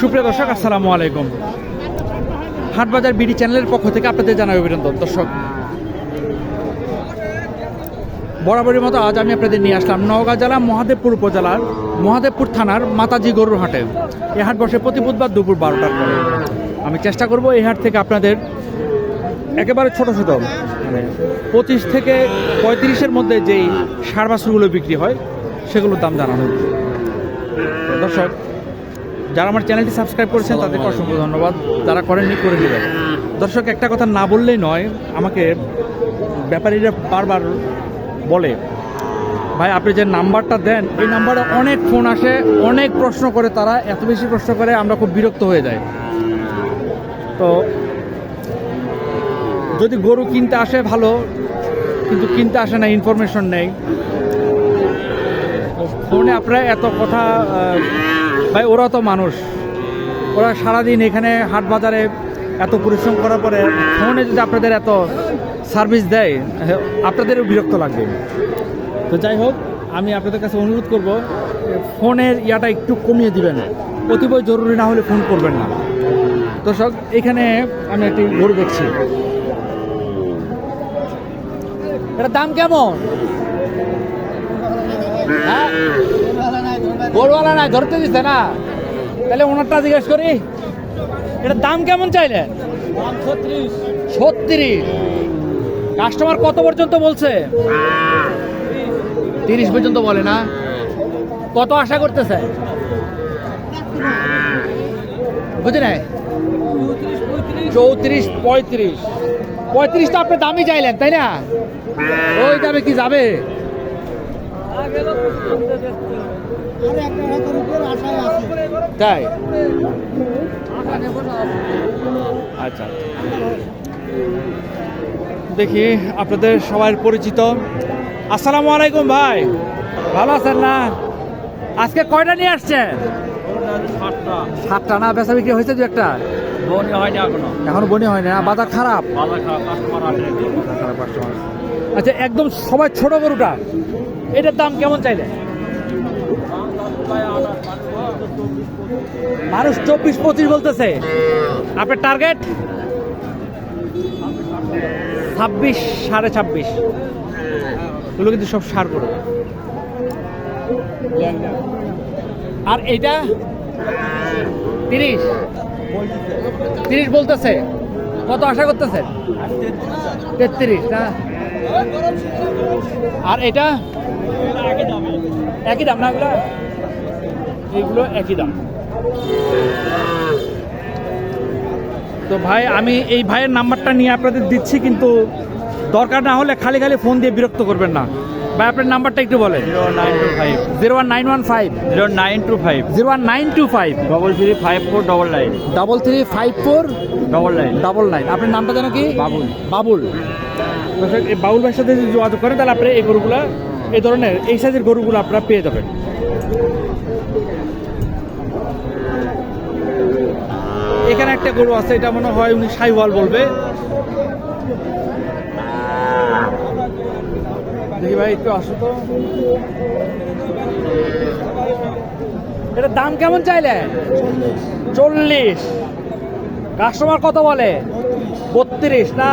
সুপ্রিয় দর্শক, আসসালামু আলাইকুম। হাটবাজার বিডি চ্যানেলের পক্ষ থেকে আপনাদের জানাই অভিনন্দন। দর্শক, বরাবরের মতো আজ আমি আপনাদের নিয়ে আসলাম নওগাঁ জেলা, মহাদেবপুর উপজেলার, মহাদেবপুর থানার মাতাজি গরুর হাটে। এই হাট বসে প্রতি বুধবার দুপুর বারোটার পরে। আমি চেষ্টা করব এই হাট থেকে আপনাদের একেবারে ছোট ছোট মানে পঁচিশ থেকে পঁয়ত্রিশের মধ্যে যেই সার বিক্রি হয় সেগুলোর দাম জানানো। দর্শক যারা আমার চ্যানেলটি সাবস্ক্রাইব করেছেন তাদেরকে অসংখ্য ধন্যবাদ। যারা করেননি করে নেবেন। দর্শক একটা কথা না বললেই নয় আমাকে ব্যাপারীরা বারবার বলে ভাই আপনি যে নাম্বারটা দেন এই নাম্বারে অনেক ফোন আসে অনেক প্রশ্ন করে তারা এত বেশি প্রশ্ন করে আমরা খুব বিরক্ত হয়ে যাই। তো যদি গরু কিনতে আসে ভালো কিন্তু কিনতে আসে না ইনফরমেশন নেই। ফোনে আপনারা এত কথা ভাই ওরা তো মানুষ। ওরা সারাদিন এখানে হাট বাজারে এত পরিশ্রম করার পরে ফোনে যদি আপনাদের এত সার্ভিস দেয়, আপনাদেরও বিরক্ত লাগবে। তো যাই হোক, আমি আপনাদের কাছে অনুরোধ করব, ফোনের ইয়াটা একটু কমিয়ে দিবেন। অতিবই জরুরি না হলে ফোন করবেন না। তো দর্শক, এখানে আমি একটি গরু দেখছি। এটার দাম কেমন? হ্যাঁ। গরুওয়ালা নাই, ধরতে দিচ্ছে না। তাহলে ওনারটা জিজ্ঞেস করি, এটার দাম কেমন চাইলেন? ছত্রিশ। কাস্টমার কত পর্যন্ত বলছে? তিরিশ পর্যন্ত বলে না। কত আশা করতেছে? বুঝি নাই? চৌত্রিশ, পঁয়ত্রিশ। পঁয়ত্রিশ তো আপনি দামই চাইলেন, তাই না? ওই দামে কি যাবে? তাই? আচ্ছা। দেখি আপনাদের সবাই পরিচিত। আসসালামু আলাইকুম ভাই। ভালো আছেন না? আজকে কয়টা নিয়ে আসছেন? সাতটা। না বেচা বিক্রি হয়েছে দু একটা। বনি হয়নি এখনও। এখনও বনি হয় না? বাজার খারাপ? বাজার খারাপ কাস্টমার আসেনি খারাপ আচ্ছা একদম সবাই ছোট গরুটা। এটার দাম কেমন চাইলে? মানুষ চব্বিশ পঁচিশ বলতেছে। আপনার টার্গেট ছাব্বিশ, সাড়ে ছাব্বিশ। এগুলো কিন্তু সব সার করো। আর এইটা? তিরিশ। তিরিশ বলতেছে। কত আশা করতেছেন? তেত্রিশ, না? আর এটা একই দাম। না এগুলো? একই দাম। তো ভাই আমি এই ভাইয়ের নাম্বারটা নিয়ে আপনাদের দিচ্ছি কিন্তু দরকার না হলে খালি খালি ফোন দিয়ে বিরক্ত করবেন না। ভাই আপনার নাম্বারটা একটু বলেন। Zero nine two five. Zero one nine one five. Zero nine two five. Zero one nine two five double three five four double nine. Double three five four double nine. Double nine আপনার নামটা যেন কি? বাবুল। বাবুল। এই বাবুল ভাইয়ের সাথে যদি যোগাযোগ করেন তাহলে আপনি এই গরুগুলা এই ধরনের, এই সাইজের গরুগুলো আপনারা পেয়ে যাবেন। এখানে একটা গরু আছে, এটা মনে হয় উনি সাইওয়াল বলবে। দেখি ভাই, একটু আসো তো। এটার দাম কেমন চাইলে? চল্লিশ। কাস্টমার কত বলে? বত্রিশ, না?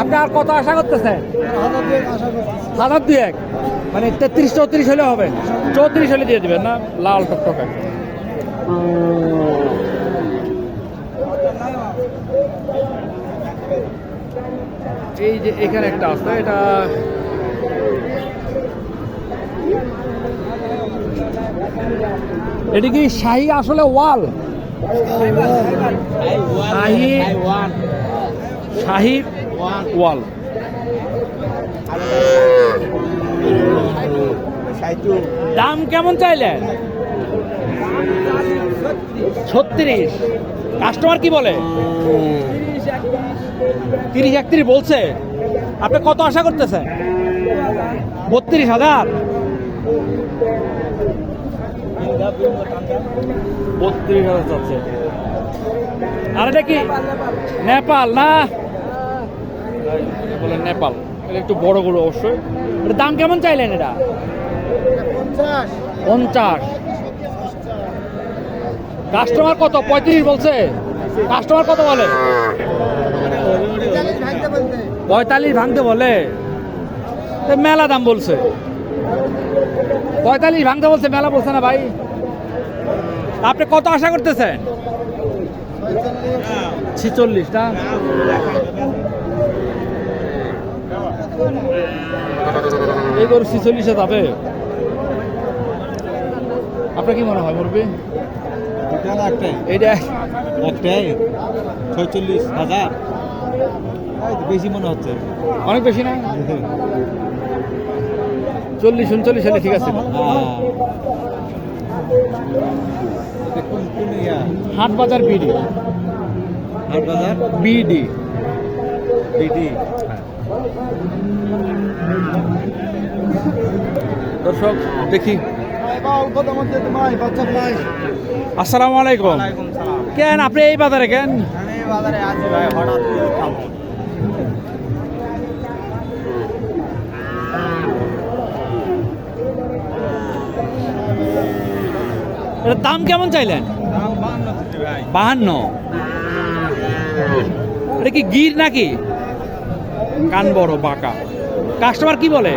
আপনি আর কত আশা করতেছেন? হাজার দুই এক মানে তেত্রিশ চৌত্রিশ হলে হবে। চৌত্রিশ হলে দিয়ে দিবেন না? লাল টকটকে। এই যে এখানে একটা আছে এটা এটা কি শাহি আসলে ওয়াল? শাহি শাহি ওয়াল। দাম কেমন চাইলেন ছত্রিশ। কাস্টমার কি বলে? তিরিশ একত্রিশ বলছে। আপনি কত আশা করতেছেন? বত্রিশ হাজার। বত্রিশ হাজার চাচ্ছে। আর এটা কি? নেপাল না? বলে নেপাল। এটা একটু বড় গরু অবশ্যই। এটার দাম কেমন চাইলেন এটা? পঞ্চাশ। কাস্টমার কত? পঁয়ত্রিশ বলছে। কাস্টমার কত বলে? পঁয়তাল্লিশ ভাঙতে বলে। মেলা দাম বলছে। পঁয়তাল্লিশ ভাঙতে বলছে, মেলা বলছে না ভাই। আপনি কত আশা করতেছেন? ছিচল্লিশ না? এই গরু ছিচল্লিশে যাবে। আপনার কি মনে হয় মুরবি একটাই? এইটা একটাই? ছয়চল্লিশ হাজার? বেশি মনে হচ্ছে। অনেক বেশি না? চল্লিশ উনচল্লিশ হলে ঠিক আছে। হাট বাজার বিডি। হাট বাজার? বিডি। বিডি। দর্শক, দেখি। আসসালামু আলাইকুম। কেন আপনি এই বাজারে কেন? এটার দাম কেমন চাইলেন? বাহান্ন। এটা কি গির নাকি? কান বড়, বাঁকা। কাস্টমার কি বলে?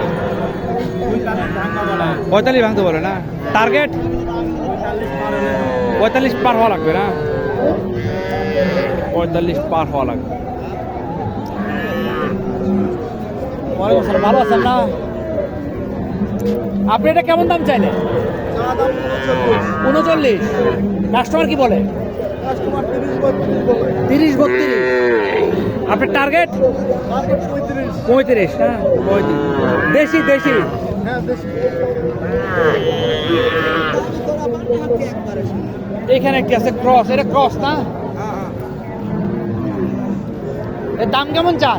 পঁয়তাল্লিশ ভাঙতে বলে না? টার্গেট পঁয়তাল্লিশ পার হওয়া লাগবে না? পঁয়তাল্লিশ পার হওয়া লাগবে। ভালো আছেন না? আপনি এটা কেমন দাম চাইলেন? উনচল্লিশ। কাস্টমার কি বলে? তিরিশ বত্রিশ। আপনার টার্গেট পঁয়ত্রিশ পঁয়ত্রিশ দেশি দেশি? হ্যাঁ এখানে একটি আছে ক্রস এটা ক্রস না? হ্যাঁ এর দাম কেমন হ্যাঁ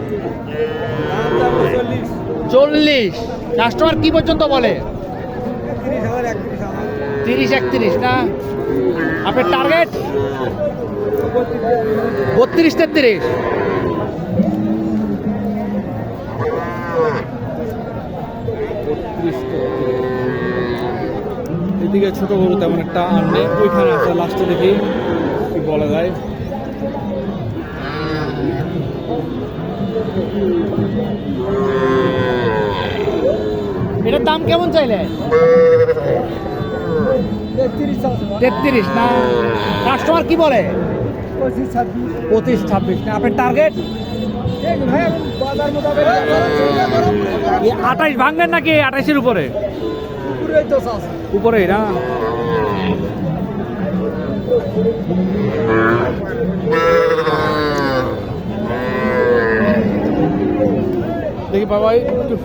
চল্লিশ। কাস্টমার কি পর্যন্ত বলে? তিরিশ, একত্রিশ, না? আপনার টার্গেট বত্রিশ, তেত্রিশ। এদিকে ছোট গরু তেমন একটা আর নেই। ওইখানে আছে লাস্টে দেখি কি বলা যায়। এটার দাম কেমন চাইলে? তেত্রিশ না? কাস্টমার কি বলে? পঁচিশ ছাব্বিশ। না? আপনার টার্গেট আঠাইশ ভাঙবেন নাকি আঠাইশের উপরে? পুরোই তো চাষ উপরেই না দেখি বাবা একটু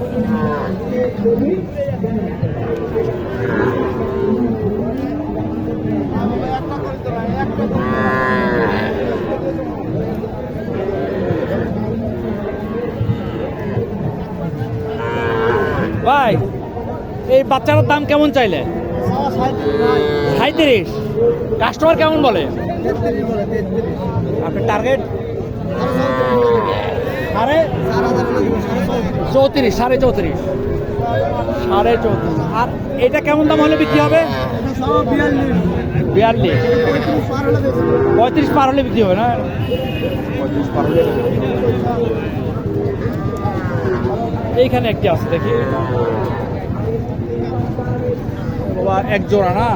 ভাই এই বাচ্চাটার দাম কেমন চাইলে? সাঁত্রিশ কাস্টমার কেমন বলে? আপনার টার্গেট সাড়ে? চৌত্রিশ সাড়ে চৌত্রিশ। সাড়ে চৌত্রিশ। আর এটা কেমন দাম হলে বিক্রি হবে? বিয়াল্লিশ। পঁয়ত্রিশ পার হলে বিক্রি হবে না? এইখানে একটি আছে, দেখি। বাবা, এক জোড়া, না?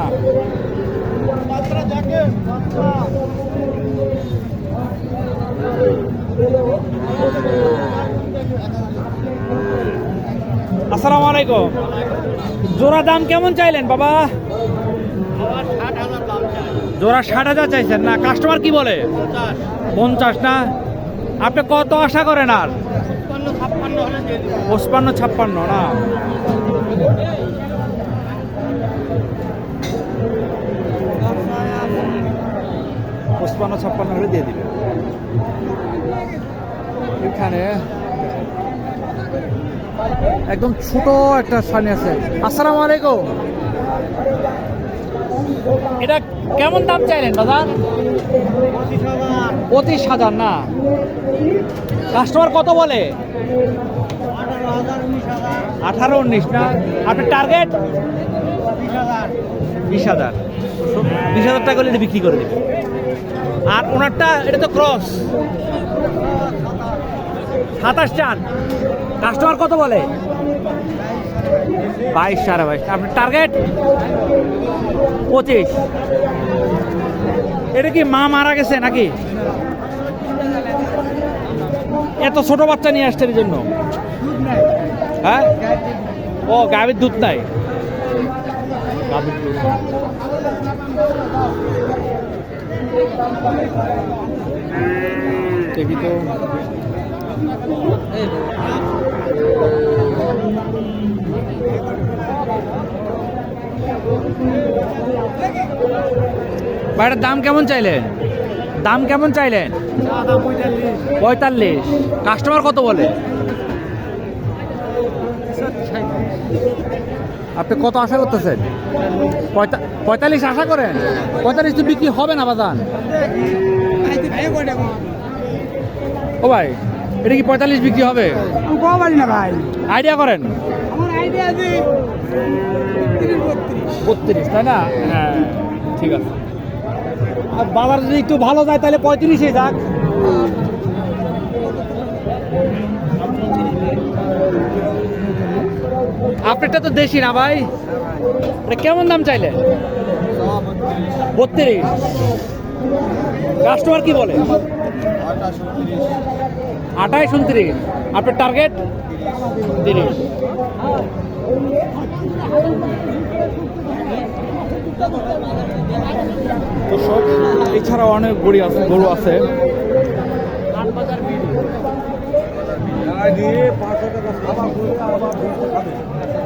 আসসালামু আলাইকুম। জোড়া দাম কেমন চাইলেন বাবা? জোড়া ষাট হাজার চাইছেন না? কাস্টমার কি বলে? পঞ্চাশ। না? আপনি কত আশা করেন আর? পঁচপান্ন ছাপ্পান্ন না? পঁচপান্ন ছাপ্পান্ন হলে দিয়ে দিবে। এখানে একদম ছোট একটা সানি আছে। আসসালামু আলাইকুম। এটা কেমন দাম চাইলেন দাদা? পঁচিশ হাজার না। কাস্টমার কত বলে? আঠারো উনিশ না? আপনার টার্গেট? বিশ হাজার। বিশ হাজার। টাকা হলে বিক্রি করে দেবে আর ওনারটা, এটা তো ক্রস সাতাশ চান কাস্টমার কত বলে? বাইশ সাড়ে বাইশ। আপনার টার্গেট পঁচিশ। এটা কি মা মারা গেছে নাকি? এত ছোট বাচ্চা নিয়ে আসছে জন্য? হ্যাঁ? ও, গাভীর দুধ নাই। গাভীর দুধ দেখি তো ভাইটার দাম কেমন চাইলেন? দাম কেমন চাইলেন? পঁয়তাল্লিশ। কাস্টমার কত বলে? আপনি কত আশা করতেছেন? পঁয়তা- পঁয়তাল্লিশ আশা করেন? পঁয়তাল্লিশ তো বিক্রি হবে না বাদান ও ভাই, এটা কি পঁয়তাল্লিশ বিক্রি হবে? না ভাই আইডিয়া করেন। বত্রিশ, তাই না? হ্যাঁ ঠিক আছে। আর বাজার যদি একটু ভালো যায়, তাহলে পঁয়ত্রিশে যাক। আপনারটা তো দেশি না ভাই। এটা কেমন দাম চাইলে? বত্রিশ। কাস্টমার কি বলে? আঠাইশ উনত্রিশ। আপনার টার্গেট তিরিশ। দর্শক এছাড়াও অনেক গরু আছে গরু আছে।